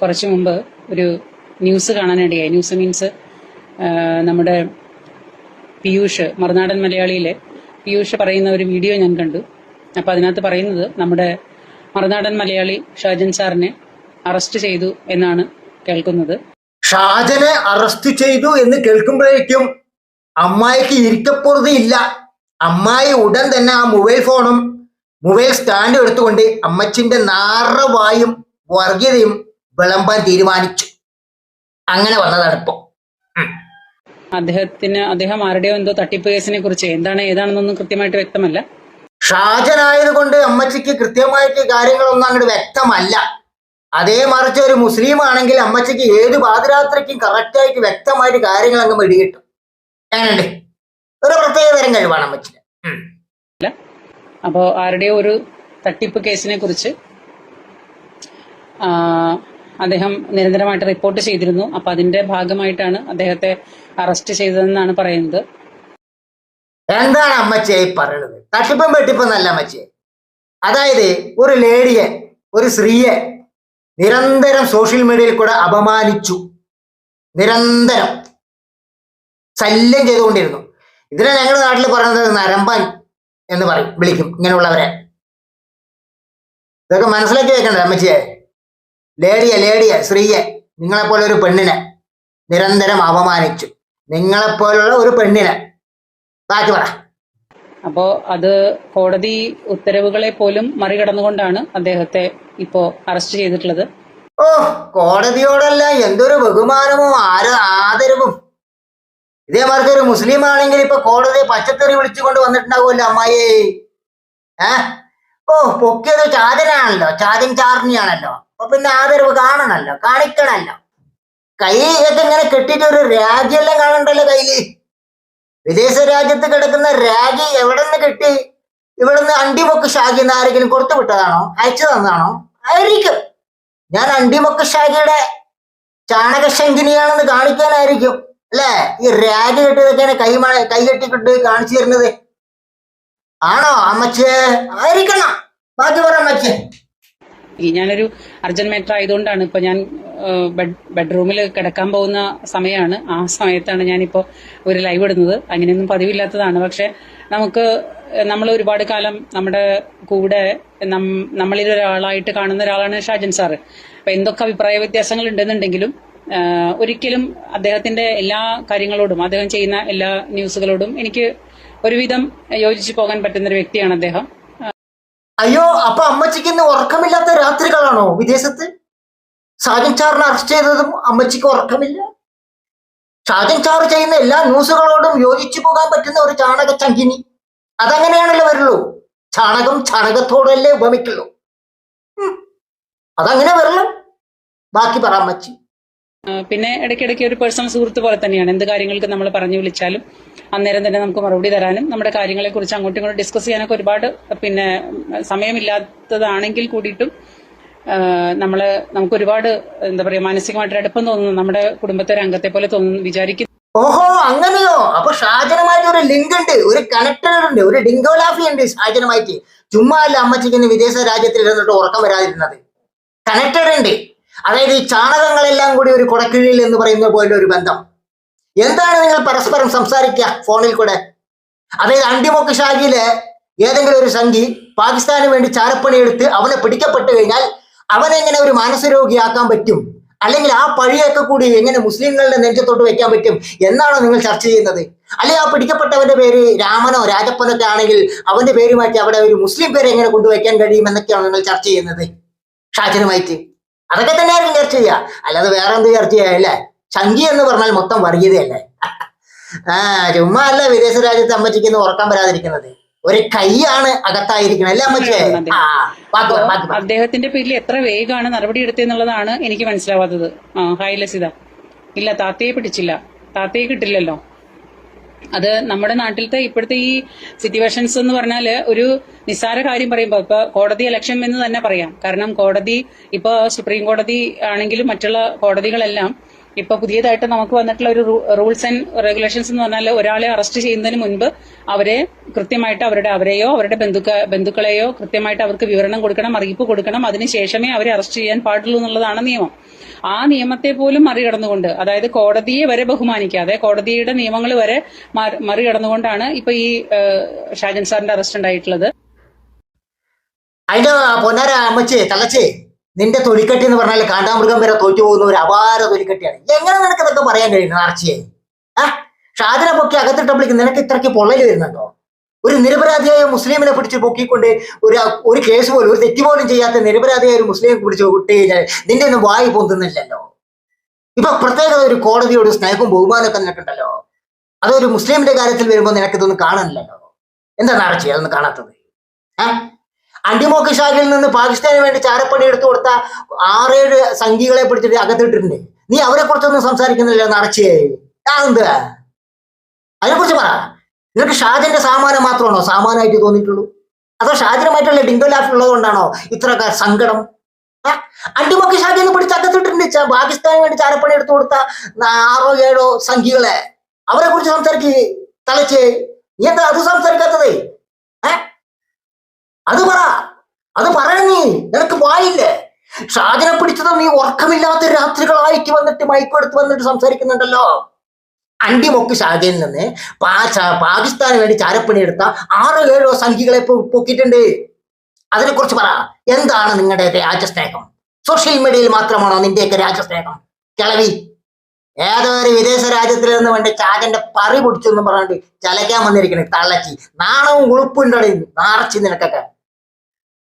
കുറച്ചു മുമ്പ് ഒരു ന്യൂസ് കാണാനിടയായി. ന്യൂസ് മീൻസ് നമ്മുടെ പീയൂഷ് മറുനാടൻ മലയാളിയിലെ പീയൂഷ് പറയുന്ന ഒരു വീഡിയോ ഞാൻ കണ്ടു. അപ്പൊ അതിനകത്ത് പറയുന്നത് നമ്മുടെ മറുനാടൻ മലയാളി ഷാജൻ സാറിനെ അറസ്റ്റ് ചെയ്തു എന്നാണ് കേൾക്കുന്നത്. ഷാജനെ അറസ്റ്റ് ചെയ്തു എന്ന് കേൾക്കുമ്പോഴേക്കും അമ്മായിക്ക് ഇരിക്കപ്പുറതിയില്ല അമ്മായി ഉടൻ തന്നെ ആ മൊബൈൽ ഫോണും മൊബൈൽ സ്റ്റാൻഡും എടുത്തുകൊണ്ട് അമ്മച്ചിന്റെ നാറവായും വർഗീയതയും വിളമ്പാൻ തീരുമാനിച്ചു. അങ്ങനെ വന്നതാണ് ഇപ്പൊ. അദ്ദേഹത്തിന് അദ്ദേഹം ആരുടെയോ എന്തോ തട്ടിപ്പ് കേസിനെ കുറിച്ച് എന്താണ് ഏതാണെന്നൊന്നും കൃത്യമായിട്ട് വ്യക്തമല്ല. ഷാജനായതുകൊണ്ട് അമ്മച്ചിക്ക് കൃത്യമായിട്ട് കാര്യങ്ങളൊന്നും അങ്ങോട്ട് വ്യക്തമല്ല. അതേ മറിച്ച് ഒരു മുസ്ലിം ആണെങ്കിൽ അമ്മച്ചിക്ക് ഏത് പാതിരാത്രിക്കും കറക്റ്റായിട്ട് വ്യക്തമായിട്ട് കാര്യങ്ങൾ അങ്ങ് മെടികിട്ടും എങ്ങനെയുണ്ട്? ഒരു പ്രത്യേക തരം കഴിവാണ് അമ്മച്ചിന്. അപ്പോ ആരുടെയോ ഒരു തട്ടിപ്പ് കേസിനെ കുറിച്ച് അദ്ദേഹം നിരന്തരമായിട്ട് റിപ്പോർട്ട് ചെയ്തിരുന്നു. അപ്പൊ അതിന്റെ ഭാഗമായിട്ടാണ് അദ്ദേഹത്തെ അറസ്റ്റ് ചെയ്തതെന്നാണ് പറയുന്നത്. എന്താണ് അമ്മച്ചിയെ പറയുന്നത്? തട്ടിപ്പം തട്ടിപ്പും അമ്മച്ചേ അതായത് ഒരു ലേഡിയെ ഒരു സ്ത്രീയെ നിരന്തരം സോഷ്യൽ മീഡിയയിൽ കൂടെ അപമാനിച്ചു. നിരന്തരം. ശല്യം ചെയ്തുകൊണ്ടിരുന്നു. ഇതിനെ ഞങ്ങളുടെ നാട്ടിൽ പറയുന്നത് നരമ്പൻ എന്ന് പറയും വിളിക്കും ഇങ്ങനെയുള്ളവരെ. ഇതൊക്കെ മനസ്സിലാക്കി വെക്കണ്ടേ അമ്മച്ചിയെ? ലേഡിയെ ലേഡിയെ സ്ത്രീയെ നിങ്ങളെപ്പോലെ ഒരു പെണ്ണിനെ നിരന്തരം അപമാനിച്ചു. നിങ്ങളെപ്പോലുള്ള ഒരു പെണ്ണിനെ. ബാക്കി പറ. അപ്പോ അത് കോടതി ഉത്തരവുകളെ പോലും മറികടന്നുകൊണ്ടാണ് അദ്ദേഹത്തെ ഇപ്പോ അറസ്റ്റ് ചെയ്തിട്ടുള്ളത്. ഓ കോടതിയോടല്ല എന്തൊരു ബഹുമാനവും ആര ആദരവും. ഇതേമാർക്ക് ഒരു മുസ്ലിം ആണെങ്കിൽ ഇപ്പൊ കോടതി പച്ചത്തെറി വിളിച്ചുകൊണ്ട് വന്നിട്ടുണ്ടാവുമല്ലോ അമ്മായി ഏ? ഓ പൊക്കിയത് ചാതനാണല്ലോ ചാതൻ ചാർണിയാണല്ലോ. അപ്പൊ പിന്നെ ആദരവ് കാണണല്ലോ കാണിക്കണല്ലോ. കൈ ഇങ്ങനെ കെട്ടിട്ട് ഒരു രാജ്യെല്ലാം കാണണ്ടല്ലോ കയ്യിൽ. വിദേശ രാജ്യത്ത് കിടക്കുന്ന രാഗി എവിടെ നിന്ന് കിട്ടി? ഇവിടുന്ന് അണ്ടിമൊക്ക് എന്ന് ആരെങ്കിലും കൊടുത്തു വിട്ടതാണോ? അയച്ചു തന്നതാണോ? ആയിരിക്കും. ഞാൻ അണ്ടിമൊക്ക് ഷാഗിയുടെ ചാണകശങ്കിനിയാണെന്ന് കാണിക്കാനായിരിക്കും. അല്ലേ? ഈ രാഗി കെട്ടിയതൊക്കെയാണ് കൈ കൈ കെട്ടിക്കിട്ട് കാണിച്ചു തരുന്നത്. ആണോ അമ്മച്ചേ ആയിരിക്കണം. ബാക്കി പറ അമ്മച്ചേ. ഞാനൊരു അർജന്റ് മാറ്റർ ആയതുകൊണ്ടാണ് ഇപ്പൊ ഞാൻ ബെഡ്റൂമിൽ കിടക്കാൻ പോകുന്ന സമയമാണ് ആ സമയത്താണ് ഞാനിപ്പോ ഒരു ലൈവ് ഇടുന്നത്. അങ്ങനെയൊന്നും പതിവില്ലാത്തതാണ്. പക്ഷെ നമുക്ക് നമ്മൾ ഒരുപാട് കാലം നമ്മുടെ കൂടെ നമ്മളിൽ ഒരാളായിട്ട് കാണുന്ന ഒരാളാണ് ഷാജൻ സാറ്. അപ്പൊ എന്തൊക്കെ അഭിപ്രായ വ്യത്യാസങ്ങൾ ഉണ്ടെന്നുണ്ടെങ്കിലും ഒരിക്കലും അദ്ദേഹത്തിന്റെ എല്ലാ കാര്യങ്ങളോടും അദ്ദേഹം ചെയ്യുന്ന എല്ലാ ന്യൂസുകളോടും എനിക്ക് ഒരുവിധം യോജിച്ചു പോകാൻ പറ്റുന്ന ഒരു വ്യക്തിയാണ് അദ്ദേഹം. അയ്യോ അപ്പൊ അമ്മച്ചിക്ക് ഇന്ന് ഉറക്കമില്ലാത്ത രാത്രികളാണോ വിദേശത്ത്? ഷാജൻ ചാറിനെ അറസ്റ്റ് ചെയ്തതും അമ്മച്ചിക്ക് ഉറക്കമില്ല? ഷാജൻ ചാർ ചെയ്യുന്ന എല്ലാ ന്യൂസുകളോടും യോജിച്ചു പോകാൻ പറ്റുന്ന ഒരു ചാണക ചങ്കിനി. അതങ്ങനെയാണല്ലോ വരുള്ളൂ. ചാണകം ചാണകത്തോടല്ലേ ഉപമിക്കുള്ളൂ. അതങ്ങനെ വരണം. ബാക്കി പറ അമ്മച്ചി. പിന്നെ ഇടയ്ക്കിടയ്ക്ക് ഒരു പേഴ്സണൽ സുഹൃത്ത് പോലെ തന്നെയാണ്. എന്ത് കാര്യങ്ങൾക്ക് നമ്മൾ പറഞ്ഞു വിളിച്ചാലും അന്നേരം തന്നെ നമുക്ക് മറുപടി തരാനും. നമ്മുടെ കാര്യങ്ങളെ കുറിച്ച് അങ്ങോട്ടും ഇങ്ങോട്ടും ഡിസ്കസ് ചെയ്യാനൊക്കെ ഒരുപാട് പിന്നെ സമയമില്ലാത്തതാണെങ്കിൽ കൂടിയിട്ടും നമ്മൾ നമുക്ക് ഒരുപാട് എന്താ പറയാ മാനസികമായിട്ട് അടുപ്പം തോന്നുന്നു. നമ്മുടെ കുടുംബത്തെ രംഗത്തെ പോലെ തോന്നുന്നു. വിചാരിക്കുന്നു. ഓഹോ അങ്ങനെയോ? അപ്പൊ ഷാജനുമായിട്ട് ഒരു ലിങ്ക് ഉണ്ട്. ഒരു കണക്ടർ ഉണ്ട്. ഒരു ഡിങ്കോലാഫി ഉണ്ട് ഷാജനുമായിട്ട്. ചുമ്മാ അല്ല അമ്മച്ചിക്ക് വിദേശ രാജ്യത്തിൽ ഇരുന്നിട്ട് ഉറക്കം വരാതിരുന്നത്. കണക്ടർ ഉണ്ട്. അതായത് ഈ ചാണകങ്ങളെല്ലാം കൂടി ഒരു കുടക്കിഴിയിൽ എന്ന് പറയുന്ന പോലെ ഒരു ബന്ധം. എന്താണ് നിങ്ങൾ പരസ്പരം സംസാരിക്കുക ഫോണിൽ കൂടെ? അതായത് അണ്ടിമൊക്ക് ഷാജിയിലെ ഏതെങ്കിലും ഒരു സംഘി പാകിസ്ഥാന് വേണ്ടി ചാരപ്പണി എടുത്ത് അവനെ പിടിക്കപ്പെട്ടു കഴിഞ്ഞാൽ അവനെങ്ങനെ ഒരു മാനസരോഗിയാക്കാൻ പറ്റും? അല്ലെങ്കിൽ ആ പഴിയൊക്കെ കൂടി എങ്ങനെ മുസ്ലിങ്ങളുടെ നെഞ്ചത്തോട്ട് വെക്കാൻ പറ്റും? എന്നാണോ നിങ്ങൾ ചർച്ച ചെയ്യുന്നത്? അല്ലെങ്കിൽ ആ പിടിക്കപ്പെട്ടവന്റെ പേര് രാമനോ രാജപ്പനൊക്കെ ആണെങ്കിൽ അവന്റെ പേര് മാറ്റി അവിടെ ഒരു മുസ്ലിം പേര് എങ്ങനെ കൊണ്ടുവയ്ക്കാൻ കഴിയും എന്നൊക്കെയാണ് നിങ്ങൾ ചർച്ച ചെയ്യുന്നത്? ഷാജനുമായിട്ട്. അതൊക്കെ തന്നെയായിരിക്കും ചർച്ച ചെയ്യുക. അല്ലാതെ വേറെ എന്ത് ചർച്ച ചെയ്യാം അല്ലേ? സംഖ്യ എന്ന് പറഞ്ഞാൽ മൊത്തം വർഗീയതയല്ലേ ആ ചുമ്മാ അല്ല വിദേശ രാജ്യത്ത് അമ്മച്ചിക്ക് ഇന്ന് ഉറക്കാൻ വരാതിരിക്കുന്നത്. ഒരു കൈയാണ് അകത്തായിരിക്കണം അല്ലേ അമ്മച്ചേ? അദ്ദേഹത്തിന്റെ പേരിൽ എത്ര വേഗമാണ് നടപടി എടുത്തെന്നുള്ളതാണ് എനിക്ക് മനസ്സിലാവാത്തത്. ആ ഹായ് ലസിത. ഇല്ല താത്തയെ പിടിച്ചില്ല. താത്തയെ കിട്ടില്ലല്ലോ. അത് നമ്മുടെ നാട്ടിലത്തെ ഇപ്പോഴത്തെ ഈ സിറ്റുവേഷൻസ് എന്ന് പറഞ്ഞാൽ ഒരു നിസ്സാര കാര്യം പറയുമ്പോൾ ഇപ്പൊ കോടതി ഇലക്ഷൻ എന്ന് തന്നെ പറയാം. കാരണം കോടതി ഇപ്പൊ സുപ്രീം കോടതി ആണെങ്കിലും മറ്റുള്ള കോടതികളെല്ലാം ഇപ്പൊ പുതിയതായിട്ട് നമുക്ക് വന്നിട്ടുള്ള ഒരു റൂൾസ് ആൻഡ് റെഗുലേഷൻസ് എന്ന് പറഞ്ഞാൽ ഒരാളെ അറസ്റ്റ് ചെയ്യുന്നതിന് മുൻപ് അവരെ കൃത്യമായിട്ട് അവരുടെ അവരെയോ അവരുടെ ബന്ധുക്ക ബന്ധുക്കളെയോ കൃത്യമായിട്ട് അവർക്ക് വിവരണം കൊടുക്കണം അറിയിപ്പ് കൊടുക്കണം. അതിനുശേഷമേ അവരെ അറസ്റ്റ് ചെയ്യാൻ പാടുള്ളൂ എന്നുള്ളതാണ് നിയമം. ആ നിയമത്തെ പോലും മറികടന്നുകൊണ്ട് അതായത് കോടതിയെ വരെ ബഹുമാനിക്കാതെ കോടതിയുടെ നിയമങ്ങൾ വരെ മറികടന്നുകൊണ്ടാണ് ഇപ്പൊ ഈ ഷാജൻ സാറിന്റെ അറസ്റ്റ് ഉണ്ടായിട്ടുള്ളത്. അതിന്റെ പൊന്നാര അമ്മച്ചേ തള്ളച്ചേ നിന്റെ തൊലിക്കെട്ടി എന്ന് പറഞ്ഞാൽ കാണ്ടാമൃഗം വരെ തോറ്റു പോകുന്ന ഒരു അപാര തൊലിക്കെട്ടിയാണ്. എങ്ങനെ നിനക്ക് ഇതൊക്കെ പറയാൻ കഴിയുന്നു ആർച്ചയെ ആ? ഷാദിനെ പൊക്കി അകത്തിട്ടപ്പോഴേക്ക് നിനക്ക് ഇത്രയ്ക്ക് പൊള്ളൽ വരുന്നുണ്ടോ? ഒരു നിരപരാധിയായ മുസ്ലിമിനെ പിടിച്ച് പൊക്കിക്കൊണ്ട് ഒരു ഒരു കേസ് പോലും ഒരു തെറ്റ് പോലും ചെയ്യാത്ത നിരപരാധിയായ ഒരു മുസ്ലിം പിടിച്ച് വിട്ട് കഴിഞ്ഞാൽ നിന്റെ ഒന്നും വായി പൊന്തുന്നില്ലല്ലോ. ഇപ്പൊ പ്രത്യേക ഒരു കോടതിയോട് സ്നേഹവും ബഹുമാനമൊക്കെ നിനക്കുണ്ടല്ലോ. അതൊരു മുസ്ലിമിന്റെ കാര്യത്തിൽ വരുമ്പോൾ നിനക്കിതൊന്നും കാണുന്നില്ലല്ലോ എന്താ നാർച്ചി അതൊന്നും കാണാത്തത്? ഏഹ് അണ്ടിമോക്ക് ഷാഖിൽ നിന്ന് പാകിസ്ഥാന് വേണ്ടി ചാരപ്പണി എടുത്തു കൊടുത്ത ആറേഴ് സംഘികളെ പിടിച്ചിട്ട് അകത്തിട്ടിട്ടുണ്ട്. നീ അവരെ കുറിച്ചൊന്നും സംസാരിക്കുന്നില്ല നടച്ചേ. എന്ത്? അതിനെ കുറിച്ച് പറ. നിനക്ക് ഷാജിന്റെ സാമാനം മാത്രമാണോ? സാമാനായിട്ട് തോന്നിയിട്ടുള്ളൂ. അതോ ഷാജിനുമായിട്ടുള്ള ഡിങ്കോ ലാഫ് ഉള്ളത് കൊണ്ടാണോ ഇത്ര സങ്കടം? ആ? ഷാജി എന്ന് പിടിച്ച് അകത്തിട്ടിട്ടുണ്ട്. ച- പാകിസ്ഥാന് വേണ്ടി ചാരപ്പണി എടുത്തു കൊടുത്ത ആറോ ഏഴോ സംഘികളെ. അവരെ കുറിച്ച് സംസാരിക്കേ. തളച്ചേ നീ എന്താ അത് സംസാരിക്കാത്തതേ? ഏ? അത് പറ. അത് പറയണ നീ. നിനക്ക് വായില്ലേ? ഷാജിനെ പിടിച്ചത് നീ ഉറക്കമില്ലാത്ത രാത്രികളായിട്ട് വന്നിട്ട് മയക്കെടുത്ത് വന്നിട്ട് സംസാരിക്കുന്നുണ്ടല്ലോ. അണ്ടിമൊക്ക് ഷാജയിൽ നിന്ന് പാകിസ്ഥാന് വേണ്ടി ചാരപ്പണി എടുത്ത ആറോ ഏഴോ സംഖ്യകളെ പൊക്കിയിട്ടുണ്ട്. അതിനെ കുറിച്ച് പറ. എന്താണ് നിങ്ങളുടെ രാജ്യസ്നേഹം? സോഷ്യൽ മീഡിയയിൽ മാത്രമാണോ നിന്റെയൊക്കെ രാജ്യസ്നേഹം? കിളവി. ഏതോ ഒരു വിദേശ രാജ്യത്തിൽ നിന്ന് വേണ്ടി ചാജന്റെ പറി പൊടിച്ചു എന്ന് പറഞ്ഞിട്ട് ചലക്കാൻ വന്നിരിക്കണേ തള്ളച്ചി. നാണവും ഉളുപ്പുണ്ടോ നാറച്ചി നിനക്കൊക്കെ.